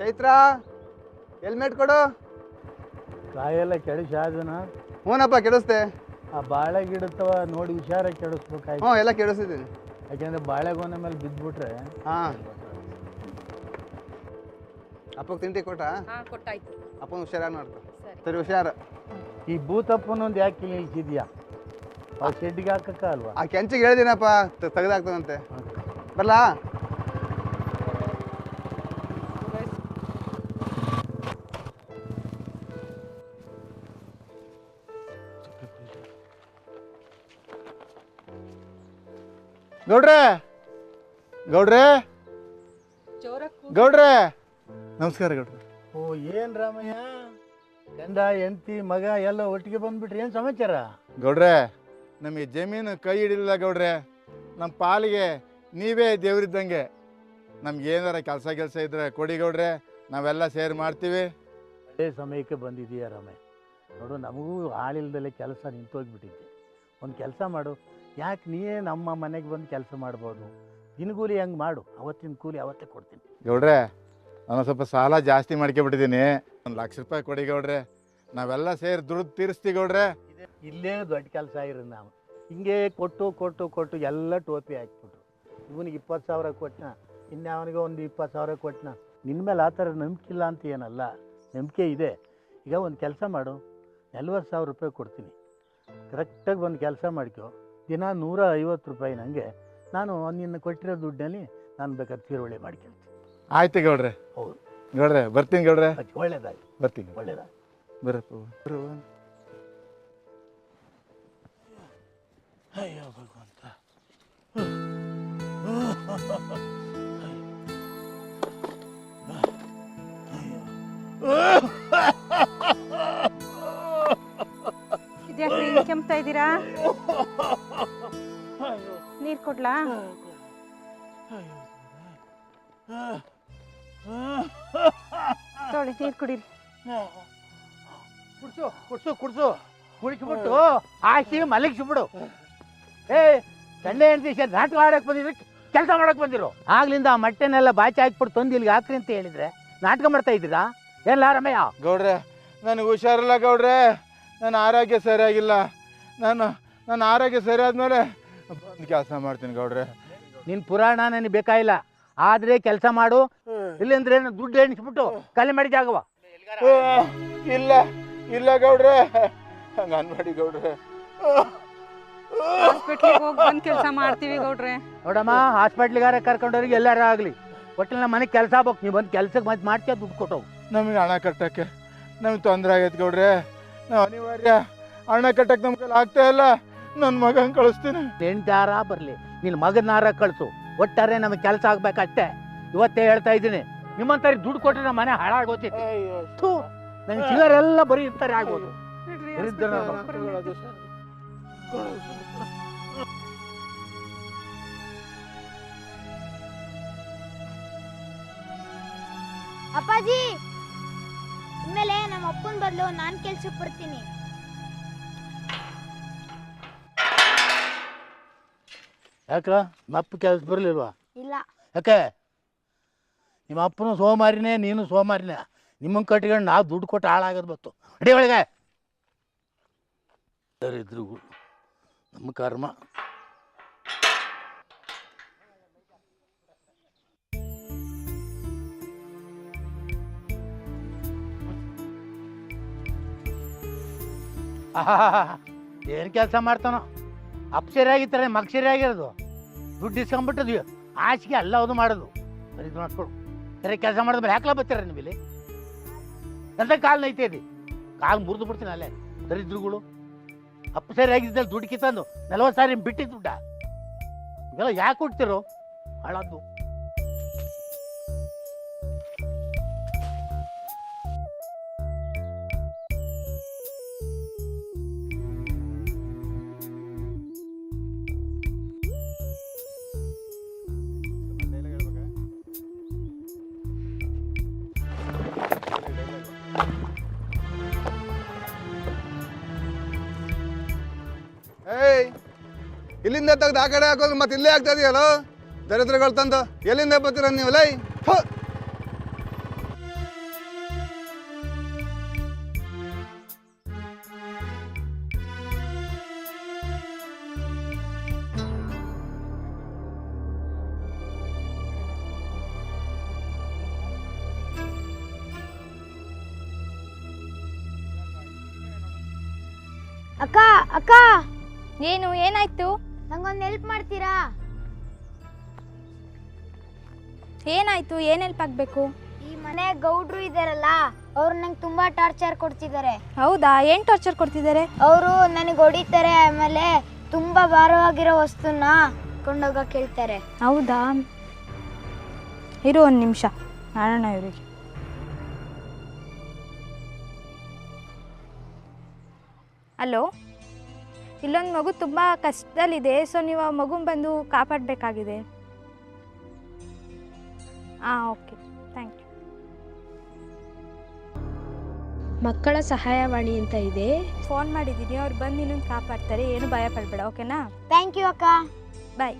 Chaitra helmet ಕೊಡು. ಕಾಯೆಲ್ಲ ಕೆಡಿಸಿ ಹೂನಪ್ಪ ಹ್ಞೂನಪ್ಪ ಕೆಡಿಸ್ದೆ. ಆ ಬಾಳೆ ಗಿಡತ್ತವ ನೋಡಿ ಹುಷಾರಾಗಿ ಕೆಡಿಸ್ಬೇಕಾಯ್ತು. ಹ್ಞೂ ಎಲ್ಲ ಕೆಡಿಸಿದ್ದೀನಿ. ಯಾಕೆಂದ್ರೆ ಬಾಳೆಗೊನೆ ಮೇಲೆ ಬಿದ್ದುಬಿಟ್ರೆ ಹಾಂ. ಅಪ್ಪಗೆ ತಿಂಡಿ ಕೊಟ್ಟ ಹಾ ಕೊಟ್ಟಾಯ್ತು. ಅಪ್ಪನ ಹುಷಾರಾಗಿ ನೋಡ್ಕೊ. ಸರಿ. ಸರಿ ಹುಷಾರು. ಈ ಭೂತಪ್ಪನೊಂದು ಯಾಕೆ ನಿಲ್ಸಿದ್ಯಾ? ಆ ಶೆಡ್ಗೆ ಹಾಕಕ್ಕ ಅಲ್ವಾ? ಆ ಕೆಂಚಿಗೆ ಹೇಳಿದಿನಪ್ಪ ತೆಗ್ದಾಕ್ತದಂತೆ. ಬರಲಾ? ಗೌಡ್ರೆ ಗೌಡ್ರೆ ಗೌಡ್ರೆ ನಮಸ್ಕಾರ ಗೌಡ್ರೆ. ಓ ಏನ್ ರಾಮಯ್ಯ? ಗಂಡ ಹೆಂಡತಿ ಮಗ ಎಲ್ಲ ಒಟ್ಟಿಗೆ ಬಂದ್ಬಿಟ್ರಿ ಏನ್ ಸಮಾಚಾರ? ಗೌಡ್ರೆ ನಮಗೆ ಜಮೀನು ಕೈ ಹಿಡಿಲಿಲ್ಲ ಗೌಡ್ರೆ. ನಮ್ಮ ಪಾಲಿಗೆ ನೀವೇ ದೇವರಿದ್ದಂಗೆ. ನಮ್ಗೆ ಏನಾರ ಕೆಲಸ ಕೆಲಸ ಇದ್ರೆ ಕೊಡಿ ಗೌಡ್ರೆ. ನಾವೆಲ್ಲ ಸೇರ್ ಮಾಡ್ತೀವಿ. ಅದೇ ಸಮಯಕ್ಕೆ ಬಂದಿದೀಯ ರಾಮಯ್ಯ. ನೋಡು ನಮಗೂ ಆಳಿಲ್ದಲೆ ಕೆಲಸ ನಿಂತೋಗ್ಬಿಟ್ಟಿದ್ದೆ ಒಂದು ಕೆಲಸ ಮಾಡು. ಯಾಕೆ ನೀನೇ ನಮ್ಮ ಮನೆಗೆ ಬಂದು ಕೆಲಸ ಮಾಡ್ಬೋದು? ದಿನಗೂಲಿ ಹೆಂಗೆ ಮಾಡು. ಅವತ್ತಿನ ಕೂಲಿ ಅವತ್ತೇ ಕೊಡ್ತೀನಿ. ಗೌಡ್ರೆ ನಾನು ಸ್ವಲ್ಪ ಸಾಲ ಜಾಸ್ತಿ ಮಾಡ್ಕೊಬಿಟ್ಟಿದ್ದೀನಿ. ಒಂದು ಲಕ್ಷ ರೂಪಾಯಿ ಕೊಡಿ ಗೌಡ್ರೆ. ನಾವೆಲ್ಲ ಸೇರಿ ದುಡ್ಡು ತೀರಿಸ್ತೀವಿ ಗೌಡ್ರೆ. ಇಲ್ಲೇ ದೊಡ್ಡ ಕೆಲಸ ಇರೋದು ನಾವು. ಹಿಂಗೆ ಕೊಟ್ಟು ಕೊಟ್ಟು ಕೊಟ್ಟು ಎಲ್ಲ ಟೋಪಿ ಹಾಕ್ಬಿಟ್ರು. ಇವನಿಗೆ ಇಪ್ಪತ್ತು ಸಾವಿರ ಕೊಟ್ಟನ ಇನ್ಯಾವನಿಗೆ ಒಂದು ಇಪ್ಪತ್ತು ಸಾವಿರ ಕೊಟ್ಟನ ನಿನ್ನ ಮೇಲೆ ಆ ಥರ ನಂಬಿಕೆ ಇಲ್ಲ ಅಂತ ಏನಲ್ಲ. ನಂಬಿಕೆ ಇದೆ. ಈಗ ಒಂದು ಕೆಲಸ ಮಾಡು. ನಲ್ವತ್ತು ಸಾವಿರ ರೂಪಾಯಿ ಕೊಡ್ತೀನಿ. ಕರೆಕ್ಟಾಗಿ ಒಂದು ಕೆಲಸ ಮಾಡ್ಕೊ. ದಿನ ನೂರ ಐವತ್ತು ರೂಪಾಯಿ ನನಗೆ ನಾನು ನಿನ್ನ ಕೊಟ್ಟಿರೋ ದುಡ್ಡಲ್ಲಿ ನಾನು ಬೇಕಾದ ತೀರುವಳಿ ಮಾಡ್ಕೊಳ್ತೀನಿ. ಆಯ್ತು ಗೌಡ್ರೆ. ಹೌದು. ಗೌಡ್ರೆ ಬರ್ತೀನಿ ಗೌಡ್ರೆ. ಒಳ್ಳೇದಾಗಿ ಬರ್ತೀನಿ ಒಳ್ಳೇದಾಗಿ ಬರಪ್ಪ ಅಯ್ಯೋ ಭಗವಂತ. ಕೆಂಪ್ತಾ ಕೆಮ್ತಾ ಇದ್ದೀರಾ? ನೀರ್ ಕೊಡ್ಲಾ ತೊಳಿ ನೀರ್ ಕುಡೀರಿ. ಕುಡ್ಸು ಕುಡ್ಸು ಕುಡ್ಸು. ಕುಡಿಸ್ಬಿಟ್ಟು ಹಾಕಿ ಮಲಗಿಸ್ಬಿಡು. ಏ ಗಂಡ ಹೆಂಡತಿ ಸೇರಿ ನಾಟಕ ಆಡಕ್ ಬಂದಿದ್ರು ಕೆಲಸ ಮಾಡಕ್ ಬಂದಿರು. ಆಗ್ಲಿಂದ ಆ ಮಟ್ಟೆನೆಲ್ಲ ಬಾಚಿ ಹಾಕ್ಬಿಟ್ಟು ತಂದು ಇಲ್ಲಿಗೆ ಹಾಕ್ರಿ ಅಂತ ಹೇಳಿದ್ರೆ ನಾಟಕ ಮಾಡ್ತಾ ಇದ್ದೀರಾ? ಎಲ್ಲ ರಮಯ್ಯ? ಗೌಡ್ರೆ ನನಗೆ ಹುಷಾರಿಲ್ಲ ಗೌಡ್ರೆ. ನನ್ನ ಆರೋಗ್ಯ ಸರಿಯಾಗಿಲ್ಲ. ನಾನು ನನ್ನ ಆರೋಗ್ಯ ಸರಿ ಕೆಲಸ ಮಾಡ್ತೀನಿ ಗೌಡ್ರೆ. ನಿನ್ ಪುರಾಣ ನನಗೆ ಬೇಕಾಗಿಲ್ಲ ಆದ್ರೆ ಕೆಲಸ ಮಾಡು. ಇಲ್ಲಂದ್ರೆ ಏನು ದುಡ್ಡು ಎಣಿಸ್ಬಿಟ್ಟು ಖಾಲಿ ಮಾಡಿ ಜಾಗವ. ಓ, ಇಲ್ಲ ಇಲ್ಲ ಗೌಡ್ರೆ. ಹಂಗ ಅನ್ಬೇಡಿ ಗೌಡ್ರೆ. ಹಾಸ್ಪಿಟ್ಲಿಗೆ ಹೋಗಿ ಬಂದ್ ಕೆಲಸ ಮಾಡ್ತೀವಿ ಗೌಡ್ರೆ. ನೋಡಮ್ಮ ಹಾಸ್ಪಿಟ್ಲಿಗಾರ ಕರ್ಕೊಂಡವ್ರಿಗೆ ಎಲ್ಲಾರ ಆಗಲಿ. ಒಟ್ಟಿನ ನಮ್ಮ ಮನೆಗೆ ಕೆಲಸ ಆಗ್ಬೇಕು. ನೀವು ಬಂದು ಕೆಲ್ಸಕ್ಕೆ ಮತ್ತೆ ಮಾಡ್ತೀಯ ದುಡ್ಡು ಕೊಟ್ಟವು ನಮಗೆ ಹಣ ಕಟ್ಟಕ್ಕೆ. ನಮ್ಗೆ ತೊಂದರೆ ಆಗೈತೆ ಗೌಡ್ರೆ. ನಾವು ಅನಿವಾರ್ಯ. ಹಣ ಕಟ್ಟಕ್ಕೆ ನಮ್ಗೆ ಕೈಲಿ ಆಗ್ತಾ ಇಲ್ಲ. ನನ್ನ ಮಗನ ಕಳಿಸ್ತೀನಿ. ಎಂಟಾರ ಬರಲಿ. ನಿನ್ನ ಮಗನಾರ ಕಳಿಸು. ಒಟ್ಟಾರೆ ನಮ್ಗೆ ಕೆಲಸ ಆಗ್ಬೇಕಷ್ಟೇ. ಇವತ್ತೇ ಹೇಳ್ತಾ ಇದ್ದೀನಿ. ನಿಮ್ಮಂತಾರೆ ದುಡ್ಡು ಕೊಟ್ಟರೆ ನಮ್ಮ ಮನೆ ಹಾಳಾಗೋತೈತಿ ಥೂ ನಂಗೆ ಸಿಗರೆಲ್ಲ ಬರೀ ಇರ್ತಾರೆ ಆಗ್ಬೋದು. ಅಪ್ಪಾಜಿ ಇನ್ಮೇಲೆ ನಮ್ಮ ಅಪ್ಪನ ಬದಲು ನಾನು ಕೆಲ್ಸಕ್ಕೆ ಬರ್ತೀನಿ. ಯಾಕ ನಿಮ್ಮ ಅಪ್ಪ ಕೆಲಸ ಬರಲಿಲ್ವಾ? ಇಲ್ಲ. ಯಾಕೆ? ನಿಮ್ಮ ಅಪ್ಪನೂ ಸೋಮಾರಿನೇ ನೀನು ಸೋಮಾರಿನೇ. ನಿಮ್ಮನ್ನು ಕಟ್ಕೊಂಡು ನಾವು ದುಡ್ಡು ಕೊಟ್ಟು ಹಾಳಾಗೋದು ಬತ್ತು. ಅಡಿ ಒಳಗೆ. ಇದ್ರು ನಮ್ಮ ಕರ್ಮ. ಏನು ಕೆಲಸ ಮಾಡ್ತಾನೋ? ಅಪ್ಸರಿಯಾಗಿತ್ತಾರೆ ಮಗ ಸರಿಯಾಗಿರೋದು ದುಡ್ಡು ಇಸ್ಕೊಂಬಿಟ್ಟದ್ವಿ ಆಚೆಗೆ ಅಲ್ಲ ಅದು ಮಾಡೋದು. ಸರಿ, ಇದು ಮಾಡ್ಕೊಡು. ಸರಿ, ಕೆಲಸ ಮಾಡಿದ್ಮೇಲೆ ಹಾಕ್ಲಾ ಬರ್ತೀರ ನಿಮ್ಮ ಎಂತ ಕಾಲು ನೈತೆ ಇದೆ. ಕಾಲು ಮುರಿದು ಬಿಡ್ತೀನಿ ಅಲ್ಲೇ. ದರಿದ್ರುಗಳು. ಅಪ್ಪ ಸರಿಯಾಗಿದ್ದಲ್ಲಿ ದುಡ್ಡು ಕಿತ್ತಂದು ನಲ್ವತ್ತು ಸಾರಿ ಬಿಟ್ಟಿದ್ದು ದುಡ್ಡ. ಇವೆಲ್ಲ ಯಾಕೆ ಕೊಡ್ತಿರೋ? ಹಾಳದ್ದು ಏಯ್, ಇಲ್ಲಿಂದ ತೆಗ್ದು ಆ ಕಡೆ ಹಾಕೋದು ಮತ್ತೆ ಇಲ್ಲೇ ಆಗ್ತಾ ಇದೆಯಲ್ಲೋ? ದರಿದ್ರಗಳು ತಂದು ಎಲ್ಲಿಂದ ಬರ್ತೀರ ನೀವು? ಲೈ ಅಕ್ಕ ಅಕ್ಕ! ಏನು ಏನಾಯ್ತು? ನಂಗೊಂದು ಹೆಲ್ಪ್ ಮಾಡ್ತೀರಾ? ಏನಾಯ್ತು? ಏನ್ ಹೆಲ್ಪ್ ಆಗ್ಬೇಕು? ಈ ಮನೆ ಗೌಡ್ರು ಇದಾರಲ್ಲ ಅವ್ರು ನಂಗೆ ತುಂಬಾ ಟಾರ್ಚರ್ ಕೊಡ್ತಿದ್ದಾರೆ. ಹೌದಾ? ಏನ್ ಟಾರ್ಚರ್ ಕೊಡ್ತಿದ್ದಾರೆ? ಅವರು ನನಗೆ ಹೊಡಿತಾರೆ ಆಮೇಲೆ ತುಂಬಾ ಭಾರವಾಗಿರೋ ವಸ್ತುನ ಕೊಂಡೋಗ ಕೇಳ್ತಾರೆ ಹೌದಾ? ಇರು ಒಂದು ನಿಮಿಷ. ಮಾಡೋಣ ಇವರಿಗೆ ಹಲೋ? ಇಲ್ಲೊಂದು ಮಗು ತುಂಬ ಕಷ್ಟದಲ್ಲಿದೆ ಸೊ ನೀವು ಆ ಮಗು ಬಂದು ಕಾಪಾಡಬೇಕಾಗಿದೆ. ಹಾಂ ಓಕೆ ಥ್ಯಾಂಕ್ ಯು ಮಕ್ಕಳ ಸಹಾಯವಾಣಿ ಅಂತ ಇದೆ? ಫೋನ್ ಮಾಡಿದ್ದೀನಿ ಅವ್ರು ಬಂದು ಇನ್ನೊಂದು ಕಾಪಾಡ್ತಾರೆ ಏನು ಭಯ ಪಡಬೇಡ ಓಕೆನಾ ಥ್ಯಾಂಕ್ ಯು ಅಕ್ಕ. ಬಾಯ್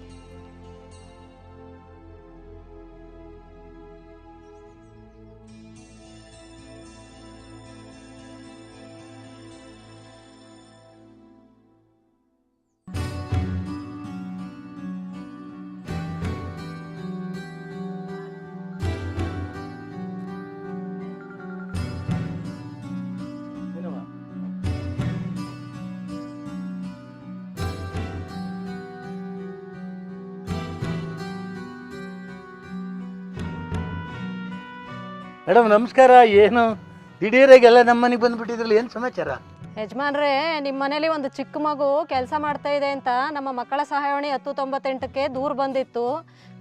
ಮೇಡಮ್ ನಮಸ್ಕಾರ. ಏನು? ದಿಢೀರಾಗೆಲ್ಲ ನಮ್ಮ ಮನೆಗೆ ಬಂದ್ಬಿಟ್ಟಿದ್ರಲ್ಲ ಏನು ಸಮಾಚಾರ? ಯಜಮಾನ್ರೇ ನಿಮ್ಮ ಮನೇಲಿ ಒಂದು ಚಿಕ್ಕ ಮಗು ಕೆಲಸ ಮಾಡ್ತಾ ಇದೆ ಅಂತ ನಮ್ಮ ಮಕ್ಕಳ ಸಹಾಯವಾಣಿ ಹತ್ತು ತೊಂಬತ್ತೆಂಟಕ್ಕೆ ದೂರ ಬಂದಿತ್ತು.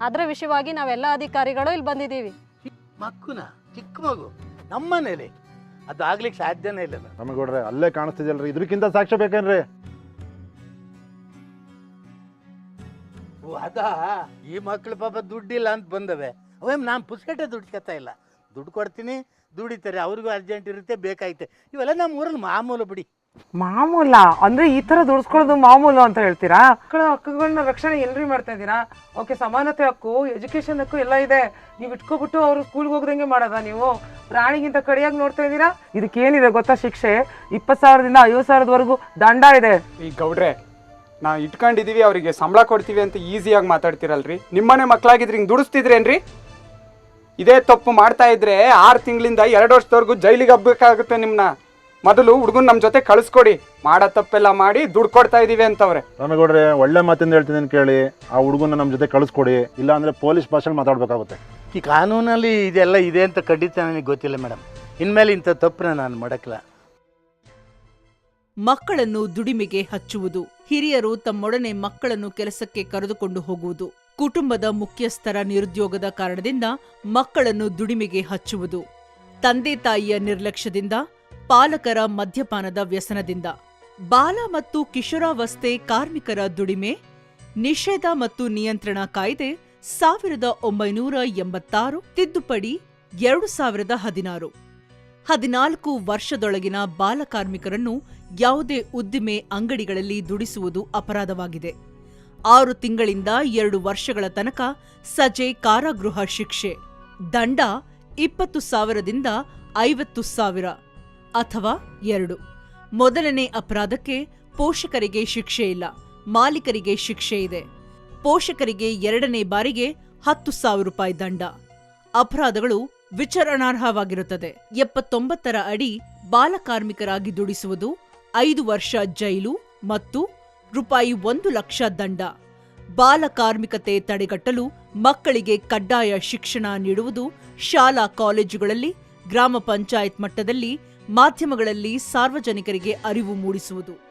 ಅದರ ವಿಷಯವಾಗಿ ನಾವೆಲ್ಲ ಅಧಿಕಾರಿಗಳು ಇಲ್ಲಿ ಬಂದಿದ್ದೀವಿ. ಮಕ್ಕುನ? ಚಿಕ್ಕ ಮಗು? ನಮ್ಮ ಮನೇಲಿ? ಅದಾಗ್ಲಿಕ್ಕೆ ಸಾಧ್ಯನೇ ಇಲ್ಲ ನಮಗೌಡ್ರೆ ಅಲ್ಲೇ ಕಾಣಿಸ್ತಿದ್ಯಲ್ರಿ ಇದಕ್ಕಿಂತ ಸಾಕ್ಷ್ಯ ಬೇಕೇನ್ರಿ? ಓ ಅದಾ? ಈ ಮಕ್ಳು ಪಾಪ ದುಡ್ಡಿಲ್ಲ ಅಂತ ಬಂದವೆ. ಅವೇಮ್ ನಾನು ಪುಸ್ಕಟ್ಟೆ ದುಡ್ಡು ಕತ್ತಾ ಇಲ್ಲ. ದುಡ್ಡು ಕೊಡ್ತೀನಿ ದುಡಿತಾರೆ ಅವ್ರಿಗೂ ಅರ್ಜೆಂಟ್ ಇರುತ್ತೆ ಬೇಕಾಯ್ತೆ. ಇವೆಲ್ಲ ನಮ್ಮ ಊರಲ್ಲಿ ಮಾಮೂಲು ಬಿಡಿ. ಮಾಮೂಲ? ಅಂದ್ರೆ ಈ ತರ ದುಡ್ಸ್ಕೊಳ್ಳೋದು ಮಾಮೂಲು ಅಂತ ಹೇಳ್ತೀರಾ? ಮಕ್ಕಳ ಹಕ್ಕುಗಳನ್ನ ರಕ್ಷಣೆ ಎಲ್ರಿ ಮಾಡ್ತಾ ಇದ್ದೀರಾ? ಓಕೆ ಸಮಾನತೆ ಹಕ್ಕು ಎಜುಕೇಶನ್ ಹಕ್ಕು ಎಲ್ಲ ಇದೆ. ನೀವು ಇಟ್ಕೊಬಿಟ್ಟು ಅವ್ರು ಸ್ಕೂಲ್ಗೆ ಹೋಗ್ದಂಗೆ ಮಾಡೋದಾ ನೀವು? ಪ್ರಾಣಿಗಿಂತ ಕಡಿಯಾಗಿ ನೋಡ್ತಾ ಇದ್ದೀರಾ? ಇದಕ್ಕೇನಿದೆ ಗೊತ್ತಾ ಶಿಕ್ಷೆ? ಇಪ್ಪತ್ತು ಸಾವಿರದಿಂದ ಐವತ್ತು ಸಾವಿರದವರೆಗೂ ದಂಡ ಇದೆ. ಈ ಗೌಡ್ರೆ ನಾ ಇಟ್ಕೊಂಡಿದೀವಿ ಅವರಿಗೆ ಸಂಬಳ ಕೊಡ್ತೀವಿ ಅಂತ ಈಸಿಯಾಗಿ ಮಾತಾಡ್ತಿರಲ್ರಿ? ನಿಮ್ಮನೆ ಮಕ್ಕಳಾಗಿದ್ರೆ ಹಿಂಗೆ ದುಡಿಸ್ತಿದ್ರೇನ್ರಿ? ಇದೇ ತಪ್ಪು ಮಾಡ್ತಾ ಇದ್ರೆ ಆರು ತಿಂಗಳಿಂದ ಎರಡು ವರ್ಷದವರೆಗೂ ಜೈಲಿಗೆ ಹಬ್ಬಬೇಕಾಗುತ್ತೆ ನಿಮ್ಮನ್ನ ಮೊದಲು ಹುಡುಗನ್ ನಮ್ಮ ಜೊತೆ ಕಳಿಸ್ಕೊಡಿ. ಮಾಡೋ ತಪ್ಪೆಲ್ಲ ಮಾಡಿ ದುಡ್ಡು ಕೊಡ್ತಾ ಇದೀವಿ ಅಂತವ್ರೆ. ರಾಮೇಗೌಡ್ರೆ ಒಳ್ಳೆ ಮಾತಿಂದ ಹೇಳ್ತೀನಿ ಕೇಳಿ ಆ ಹುಡುಗನ ನಮ್ಮ ಜೊತೆ ಕಳಿಸ್ಕೊಡಿ. ಇಲ್ಲ ಅಂದ್ರೆ ಪೊಲೀಸ್ ಭಾಷೆ ಮಾತಾಡ್ಬೇಕಾಗುತ್ತೆ. ಈ ಕಾನೂನಲ್ಲಿ ಇದೆಲ್ಲ ಇದೆ ಅಂತ ಖಂಡಿತ ನನಗೆ ಗೊತ್ತಿಲ್ಲ ಮೇಡಮ್. ಇನ್ಮೇಲೆ ಇಂಥ ತಪ್ಪನ್ನ ನಾನು ಮಾಡಕ್ಕಿಲ್ಲ ಮಕ್ಕಳನ್ನು ದುಡಿಮೆಗೆ ಹಚ್ಚುವುದು ಹಿರಿಯರು ತಮ್ಮೊಡನೆ ಮಕ್ಕಳನ್ನು ಕೆಲಸಕ್ಕೆ ಕರೆದುಕೊಂಡು ಹೋಗುವುದು. ಕುಟುಂಬದ ಮುಖ್ಯಸ್ಥರ ನಿರುದ್ಯೋಗದ ಕಾರಣದಿಂದ ಮಕ್ಕಳನ್ನು ದುಡಿಮೆಗೆ ಹಚ್ಚುವುದು, ತಂದೆ ತಾಯಿಯ ನಿರ್ಲಕ್ಷ್ಯದಿಂದ, ಪಾಲಕರ ಮದ್ಯಪಾನದ ವ್ಯಸನದಿಂದ. ಬಾಲ ಮತ್ತು ಕಿಶೋರಾವಸ್ಥೆ ಕಾರ್ಮಿಕರ ದುಡಿಮೆ, ನಿಷೇಧ ಮತ್ತು ನಿಯಂತ್ರಣ ಕಾಯ್ದೆ ಸಾವಿರದ ಒಂಬೈನೂರ ಎಂಬತ್ತಾರು, ತಿದ್ದುಪಡಿ ಎರಡು ಸಾವಿರದ ಹದಿನಾರು. ಹದಿನಾಲ್ಕು ವರ್ಷದೊಳಗಿನ ಬಾಲಕಾರ್ಮಿಕರನ್ನು ಯಾವುದೇ ಉದ್ದಿಮೆ ಅಂಗಡಿಗಳಲ್ಲಿ ದುಡಿಸುವುದು ಅಪರಾಧವಾಗಿದೆ. ಆರು ತಿಂಗಳಿಂದ ಎರಡು ವರ್ಷಗಳ ತನಕ ಸಜೆ ಕಾರಾಗೃಹ ಶಿಕ್ಷೆ. ದಂಡ ಇಪ್ಪತ್ತು ಸಾವಿರದಿಂದ ಐವತ್ತು ಸಾವಿರ ಅಥವಾ ಎರಡು. ಮೊದಲನೇ ಅಪರಾಧಕ್ಕೆ ಪೋಷಕರಿಗೆ ಶಿಕ್ಷೆ ಇಲ್ಲ, ಮಾಲೀಕರಿಗೆ ಶಿಕ್ಷೆ ಇದೆ. ಪೋಷಕರಿಗೆ ಎರಡನೇ ಬಾರಿಗೆ ಹತ್ತು ಸಾವಿರ ರೂಪಾಯಿ ದಂಡ. ಅಪರಾಧಗಳು ವಿಚಾರಣಾರ್ಹವಾಗಿರುತ್ತದೆ. ಎಪ್ಪತ್ತೊಂಬತ್ತರ ಅಡಿ ಬಾಲಕಾರ್ಮಿಕರಾಗಿ ದುಡಿಸುವುದು, ಐದು ವರ್ಷ ಜೈಲು ಮತ್ತು ರೂಪಾಯಿ ಒಂದು ಲಕ್ಷ ದಂಡ. ಬಾಲಕಾರ್ಮಿಕತೆ ತಡೆಗಟ್ಟಲು ಮಕ್ಕಳಿಗೆ ಕಡ್ಡಾಯ ಶಿಕ್ಷಣ ನೀಡುವುದು ಶಾಲಾ ಕಾಲೇಜುಗಳಲ್ಲಿ, ಗ್ರಾಮ ಪಂಚಾಯತ್ ಮಟ್ಟದಲ್ಲಿ, ಮಾಧ್ಯಮಗಳಲ್ಲಿ ಸಾರ್ವಜನಿಕರಿಗೆ ಅರಿವು ಮೂಡಿಸುವುದು.